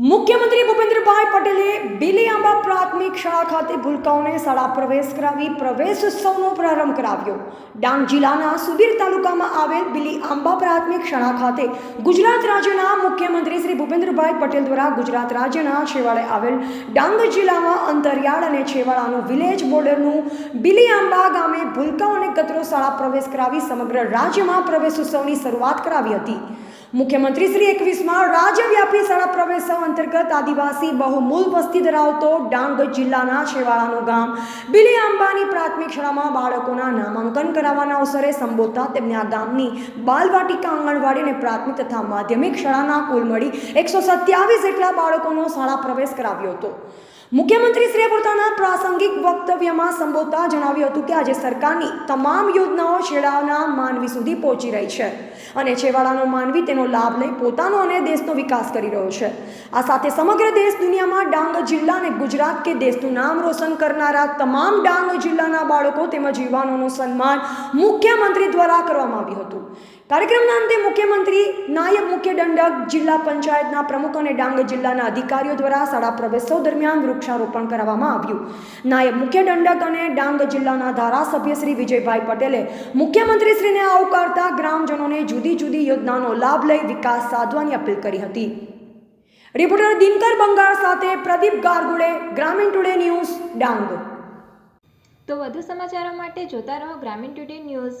ભૂપેન્દ્રભાઈ પટેલે બિલિયાંબા પ્રાથમિક શાળા ખાતે ભૂલકાઓને શાળા પ્રવેશ કરાવી પ્રવેશ ઉત્સવનો પ્રારંભ કરાવ્યો. ડાંગ જિલ્લાના સુબીર તાલુકામાં આવેલ બિલી આંબા પ્રાથમિક શાળા ખાતે ગુજરાત રાજ્યના મુખ્યમંત્રી શ્રી ભૂપેન્દ્રભાઈ પટેલ દ્વારા ગુજરાત રાજ્યના છેવાડે આવેલ ડાંગ જિલ્લામાં અંતરિયાળ અને છેવાડાનું વિલેજ બોર્ડરનું બિલીઆંબા ગામે ભૂલકાઓ અને કચરો શાળા પ્રવેશ કરાવી સમગ્ર રાજ્યમાં પ્રવેશ ઉત્સવની શરૂઆત કરાવી હતી. મુખ્યમંત્રી શ્રી એકવીસમાં રાજ્યવ્યાપી શાળા પ્રવેશોત્સવ અંતર્ગત આદિવાસી બહુમૂલ વસ્તી ધરાવતો ડાંગ જિલ્લાના છેવાડાનું ગામ બિલી આંબાની પ્રાથમિક શાળામાં બાળકોના નામાંકન કરાવવાના અવસરે સંબોધતા તેમને આ ગામની બાલવાટિકા આંગણવાડી અને પ્રાથમિક તથા માધ્યમિક શાળાના કુલ મળી એકસો સત્યાવીસ જેટલા બાળકોનો શાળા પ્રવેશ કરાવ્યો હતો. મુખ્યમંત્રીશ્રીએ પોતાના પ્રાસંગિક વક્તવ્યમાં સંબોધતા જણાવ્યું હતું કે આજે સરકારની તમામ યોજનાઓ છેડાના માનવી સુધી પહોંચી રહી છે અને છેવાડાનો માનવી તેનો લાભ લઈ પોતાનો અને દેશનો વિકાસ કરી રહ્યો છે. આ સાથે સમગ્ર દેશ દુનિયામાં ડાંગ જિલ્લા અને ગુજરાત કે દેશનું નામ રોશન કરનારા તમામ ડાંગ જિલ્લાના બાળકો તેમજ યુવાનોનું સન્માન મુખ્યમંત્રી દ્વારા કરવામાં આવ્યું હતું. કાર્યક્રમના અંતે મુખ્યમંત્રી, નાયબ મુખ્ય દંડક, જિલ્લા પંચાયતના પ્રમુખ અને ડાંગ જિલ્લાના અધિકારીઓ દ્વારા શાળા પ્રવેશો દરમિયાન વૃક્ષારોપણ કરવામાં આવ્યું. નાયબ મુખ્ય દંડક અને ડાંગ જિલ્લાના ધારાસભ્ય શ્રી વિજયભાઈ પટેલે મુખ્યમંત્રીશ્રીને આવકારતા ગ્રામજનોને જુદી જુદી યોજનાનો લાભ લઈ વિકાસ સાધવાની અપીલ કરી હતી. રિપોર્ટર દિનકર બંગાળ સાથે પ્રદીપ ગારગુડે, ગ્રામીણ ટુડે ન્યૂઝ, ડાંગ. તો વધુ સમાચારો માટે જોતા રહો Gramin today news.